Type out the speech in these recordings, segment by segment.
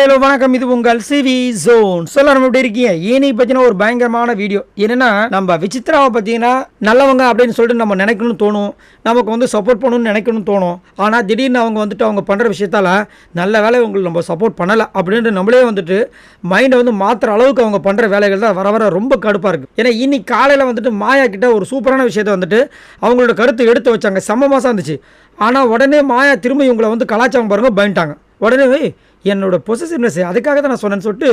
Hello வணக்கம். இது உங்கள் சிவி ஜோன். சொல்ல நம்ம எப்படி இருக்கீங்க. ஏனி பத்தின ஒரு பயங்கரமான வீடியோ. என்னன்னா நம்ம விசித்ராவை பார்த்தீங்கன்னா நல்லவங்க அப்படின்னு சொல்லிட்டு நம்ம நினைக்கணும்னு தோணும். நமக்கு வந்து சப்போர்ட் பண்ணணும்னு நினைக்கணும்னு தோணும். ஆனால் திடீர்னு அவங்க வந்துட்டு அவங்க பண்ணுற விஷயத்தால் நல்ல வேலை உங்களுக்கு நம்ம சப்போர்ட் பண்ணலை அப்படின்ட்டு நம்மளே வந்துட்டு மைண்டை வந்து மாற்றுற அளவுக்கு அவங்க பண்ணுற வேலைகள் தான் வர வர ரொம்ப கடுப்பாக இருக்குது ஏன்னா இன்னைக்கு காலையில் வந்துட்டு மாயா கிட்ட ஒரு சூப்பரான விஷயத்தை வந்துட்டு அவங்களோட கருத்தை எடுத்து வச்சாங்க. செம்ம மாதம் இருந்துச்சு. ஆனால் உடனே மாயா திரும்ப இவங்களை வந்து கலாச்சாரம் பாருங்க பயந்துட்டாங்க. உடனே என்னோட பொசிசிவ்னஸ் அதுக்காக தான் நான் சொன்னேன்னு சொல்லிட்டு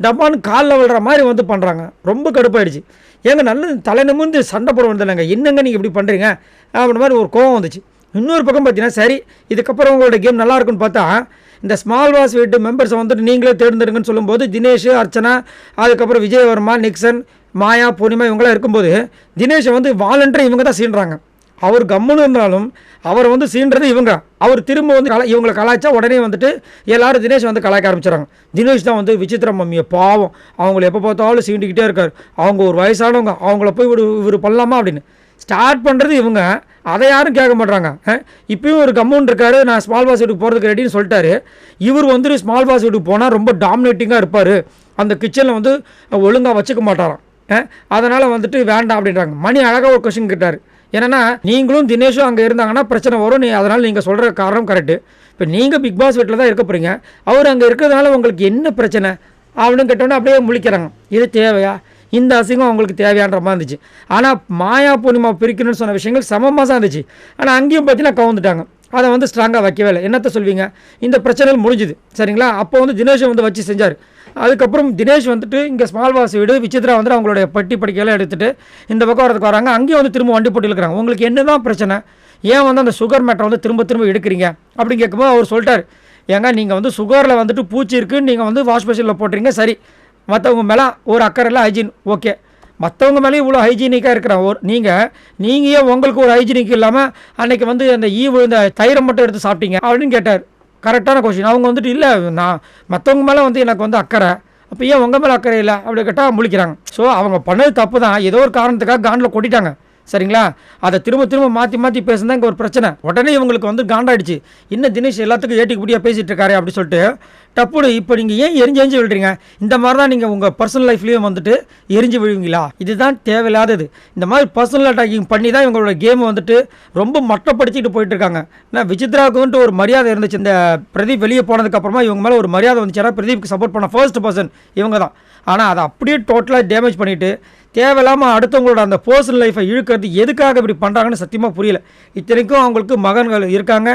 டப்பான்னு காலில் விழுற மாதிரி வந்து பண்ணுறாங்க ரொம்ப கடுப்பாயிடுச்சு. ஏங்க நல்ல தலை நிமிர்ந்து சண்டை போட வந்தலைங்க என்னங்க நீங்கள் இப்படி பண்ணுறீங்க அப்படின்ற மாதிரி ஒரு கோவம் வந்துச்சு. இன்னொரு பக்கம் பார்த்தீங்கன்னா சரி இதுக்கப்புறம் உங்களோட கேம் நல்லா இருக்குன்னு பார்த்தா இந்த ஸ்மால் வாஸ் வீட்டு மெம்பர்ஸை வந்துட்டு நீங்களே தேர்ந்தெடுங்கன்னு சொல்லும்போது தினேஷ் அர்ச்சனா அதுக்கப்புறம் விஜயவர்மா நிக்சன் மாயா பூர்ணிமா இவங்களாம் இருக்கும்போது தினேஷை வந்து வாலண்டரி இவங்க தான் சீன்றாங்க அவர் கம்முன்னு இருந்தாலும் அவர் வந்து சீன்றது இவங்க. அவர் திரும்ப வந்து கலா இவங்களை கலாய்ச்சா உடனே வந்துட்டு எல்லாரும் தினேஷ் வந்து கலாய்க்க ஆரம்பிச்சிடறாங்க. தினேஷ் தான் வந்து விசித்திர மம்மியை பாவம். அவங்கள எப்போ பார்த்தாலும் சீண்டிக்கிட்டே இருக்கார். அவங்க ஒரு வயசானவங்க. அவங்கள போய் இவர் இவர் பண்ணலாமா அப்படின்னு. ஸ்டார்ட் பண்ணுறது இவங்க. அதை யாரும் கேட்க மாட்றாங்க. இப்பயும் ஒரு கம்முன்னு இருக்காரு. நான் ஸ்மால் பாஸ் வீட்டுக்கு போகிறதுக்கு ரெடின்னு சொல்லிட்டாரு. இவர் வந்துட்டு ஸ்மால் பாஸ் வீட்டுக்கு போனால் ரொம்ப டாமினேட்டிங்காக இருப்பார். அந்த கிச்சனில் வந்து ஒழுங்காக வச்சுக்க மாட்டாராம். அதனால் வந்துட்டு வேண்டாம் அப்படின்றாங்க. மணி அழகாக ஒரு கொஷின் கேட்டார். ஏன்னா நீங்களும் தினேஷும் அங்கே இருந்தாங்கன்னா பிரச்சனை வரும். நீ அதனால் நீங்கள் சொல்கிற காரணம் கரெக்டு இப்போ நீங்கள் பிக் பாஸ் வீட்டில் தான் இருக்க போகிறீங்க அவர் அங்கே இருக்கிறதுனால உங்களுக்கு என்ன பிரச்சனை? அப்படின்னு கேட்டோன்னே அப்படியே முழிக்கிறாங்க. இது தேவையா? இந்த அசிங்கம் அவங்களுக்கு தேவையான்ற மாதிரி இருந்துச்சு. ஆனால் மாயா பூர்ணிமா பிரிக்கணும்னு சொன்ன விஷயங்கள் சமமாக தான் இருந்துச்சு. ஆனால் அங்கேயும் பார்த்தீங்கன்னா கவுந்துட்டாங்க. அதை வந்து ஸ்ட்ராங்காக வைக்கவே இல்லை. என்னத்த சொல்வீங்க? இந்த பிரச்சனைகள் முடிஞ்சுது. சரிங்களா? அப்போ வந்து தினேஷை வந்து வச்சு செஞ்சார். அதுக்கப்புறம் தினேஷ் வந்துட்டு இங்கே ஸ்மால் வாஸ் வீடு விசித்ரா வந்துட்டு அவங்களுடைய பட்டி படிக்கையெல்லாம் எடுத்துட்டு இந்த பக்கம் வரதுக்கு வராங்க. அங்கேயும் வந்து திரும்ப வண்டி போட்டு இருக்கிறாங்க. உங்களுக்கு என்ன தான் பிரச்சனை? ஏன் வந்து அந்த சுகர் மேட்டரை வந்து திரும்ப திரும்ப எடுக்கிறீங்க? அப்படின்னு கேட்கும்போது அவர் சொல்லிட்டார். ஏங்க நீங்கள் வந்து சுகரில் வந்துட்டு பூச்சி இருக்குன்னு நீங்கள் வந்து வாஷ் மிஷினில் போட்டுறீங்க சரி. மற்றவங்க மேலே ஒரு அக்கறையில் ஹைஜீன் ஓகே மற்றவங்க மேலேயும் இவ்வளோ ஹைஜீனிக்காக இருக்கிற ஒரு நீங்கள் நீங்கள் ஏன் உங்களுக்கு ஒரு ஹைஜீனிக் இல்லாமல் அன்னைக்கு வந்து அந்த ஈவு இந்த தயிரை மட்டும் எடுத்து சாப்பிட்டீங்க அப்படின்னு கேட்டார். கரெக்டான கொஷின் அவங்க வந்துட்டு இல்லை நான் மற்றவங்க மேலே வந்து எனக்கு வந்து அக்கறை. அப்போ ஏன் உங்கள் மேலே அக்கறை இல்லை? அப்படி கேட்டால் முழிக்கிறாங்க. ஸோ அவங்க பண்ணது தப்பு தான் ஏதோ ஒரு காரணத்துக்காக காண்டில் கொட்டிட்டாங்க. சரிங்களா? அதை திரும்ப திரும்ப மாற்றி மாற்றி பேசுனா இங்கே ஒரு பிரச்சனை. உடனே இவங்களுக்கு வந்து காண்டாயிடுச்சு. இன்னும் தினேஷ் எல்லாத்துக்கும் ஏட்டிக்கு பேசிகிட்டு இருக்காரு அப்படின்னு சொல்லிட்டு டப்புடு இப்போ நீங்கள் ஏன் எரிஞ்சு எரிஞ்சு விழுறீங்க? இந்த மாதிரி தான் நீங்கள் உங்கள் பர்சனல் லைஃப்லேயும் வந்துட்டு எரிஞ்சு விழுவீங்களா? இதுதான் தேவையில்லாதது. இந்த மாதிரி பர்சனல் அட்டாக்கிங் பண்ணி தான் இவங்களோட கேம் வந்துட்டு ரொம்ப மட்டப்படுத்திட்டு போயிட்டு இருக்காங்க. நான் விசித்ராவுக்கு வந்துட்டு ஒரு மரியாதை இருந்துச்சு. இந்த பிரதீப் வெளியே போனதுக்கப்புறமா இவங்க மேலே ஒரு மரியாதை வந்துச்சுன்னா பிரதீப்க்கு சப்போர்ட் பண்ண ஃபர்ஸ்ட் பர்சன் இவங்க தான் ஆனால் அதை அப்படியே டோட்டலாக டேமேஜ் பண்ணிவிட்டு தேவையில்லாமல் அடுத்தவங்களோட அந்த பர்சனல் லைஃப்பை இழுக்கிறது எதுக்காக இப்படி பண்ணுறாங்கன்னு சத்தியமாக புரியல. இத்தனைக்கும் அவங்களுக்கு மகன்கள் இருக்காங்க.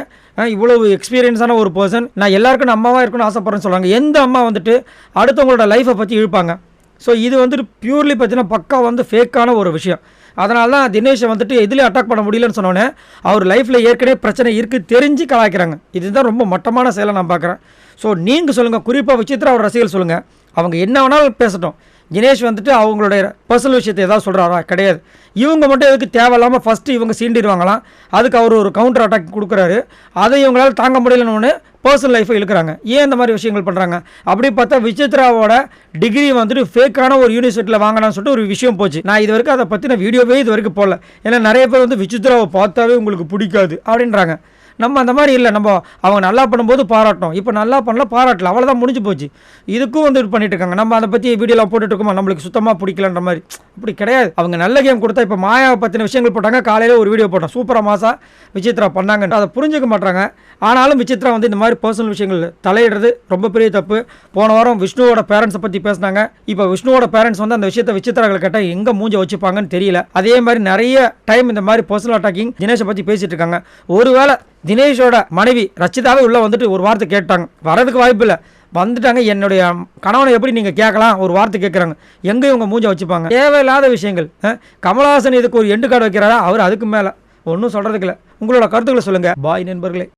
இவ்வளவு எக்ஸ்பீரியன்ஸான ஒரு பர்சன் நான் எல்லாருக்கும் நான் அம்மாவாக இருக்கணும்னு ஆசைப்பட்றேன்னு சொல்கிறாங்க எந்த அம்மா வந்துட்டு அடுத்தவங்களோட லைஃப்பை பற்றி இழுப்பாங்க? ஸோ இது வந்துட்டு பியூர்லி பார்த்தீங்கன்னா பக்கா வந்து ஃபேக்கான ஒரு விஷயம். அதனால தான் தினேஷை வந்துட்டு எதுலேயும் அட்டாக் பண்ண முடியலன்னு சொன்னோன்னே அவர் லைஃப்பில் ஏற்கனவே பிரச்சனை இருக்குது தெரிஞ்சு கலாய்க்கிறாங்க. இதுதான் ரொம்ப மட்டமான செயலை நான் பார்க்குறேன். ஸோ நீங்கள் சொல்லுங்கள் குறிப்பாக விசித்திரா அவர் ரசிகர் சொல்லுங்கள் அவங்க என்ன வேணாலும் பேசட்டும். தினேஷ் வந்துட்டு அவங்களுடைய பர்சனல் விஷயத்தை ஏதாவது சொல்கிறாரா கிடையாது. இவங்க மட்டும் எதுக்கு தேவையில்லாமல் ஃபஸ்ட்டு இவங்க சீண்டிடுவாங்களாம். அதுக்கு அவர் ஒரு கவுண்டர் அட்டாக் கொடுக்குறாரு. அதை இவங்களால் தாங்க முடியலன்னு பர்சனல் லைஃப்பை இழுக்கிறாங்க. ஏன் இந்த மாதிரி விஷயங்கள் பண்ணுறாங்க அப்படி பார்த்தா விசித்ராவோட டிகிரி வந்துட்டு ஃபேக்கான ஒரு யூனிவர்சிட்டியில் வாங்கினான்னு சொல்லிட்டு ஒரு விஷயம் போச்சு. நான் இது வரைக்கும் அதை பற்றின வீடியோவே இது வரைக்கும் போடல. ஏன்னா நிறைய பேர் வந்து விசித்ராவை பார்த்தாவே உங்களுக்கு பிடிக்காது அப்படின்றாங்க. நம்ம அந்த மாதிரி இல்லை. நம்ம அவங்க நல்லா பண்ணும்போது பாராட்டணும். இப்போ நல்லா பண்ணல பாராட்டல. அவ்வளோதான் முடிஞ்சு போச்சு. இதுக்கும் வந்து இது பண்ணிட்டு இருக்காங்க. நம்ம அதை பற்றி வீடியோலாம் போட்டுட்டு நம்மளுக்கு சுத்தமாக பிடிக்கலன்ற மாதிரி. அப்படி கிடையாது. அவங்க நல்ல கேம் கொடுத்தா இப்போ மாயாவை பற்றின விஷயங்கள் போட்டாங்க. காலையில் ஒரு வீடியோ போட்டோம் சூப்பராக மாசா விசித்ரா பண்ணாங்க அதை புரிஞ்சுக்க மாட்டாங்க. ஆனாலும் விசித்ரா வந்து இந்த மாதிரி பர்சனல் விஷயங்கள் தலையிடுறது ரொம்ப பெரிய தப்பு. போன வாரம் விஷ்ணுவோட பேரண்ட்ஸை பற்றி பேசினாங்க. இப்போ விஷ்ணுவோட பேரண்ட்ஸ் வந்து அந்த விஷயத்தை விசித்ராக்களை கேட்டால் எங்கே மூஞ்ச வச்சுப்பாங்கன்னு தெரியல. அதே மாதிரி நிறைய டைம் இந்த மாதிரி பர்சனல் அட்டாக்கிங் தினேஷை பற்றி பேசிட்டு இருக்காங்க. ஒருவேளை தினேஷோட மனைவி ரச்சிதாவே உள்ளே வந்துட்டு ஒரு வார்த்தை கேட்டாங்க. வரதுக்கு வாய்ப்பு இல்லை. வந்துட்டாங்க. என்னுடைய கணவனை எப்படி நீங்கள் கேட்கலாம்? ஒரு வார்த்தை கேட்குறாங்க எங்கே இவங்க மூஞ்ச வச்சுப்பாங்க. தேவையில்லாத விஷயங்கள். கமலஹாசன் இதுக்கு ஒரு எண்டு கார்டு வைக்கிறாரா? அவர் அதுக்கு மேலே. ஒன்றும் சொல்கிறதுக்கு இல்லை. உங்களோட கருத்துக்களை சொல்லுங்கள் பாய் நண்பர்களே.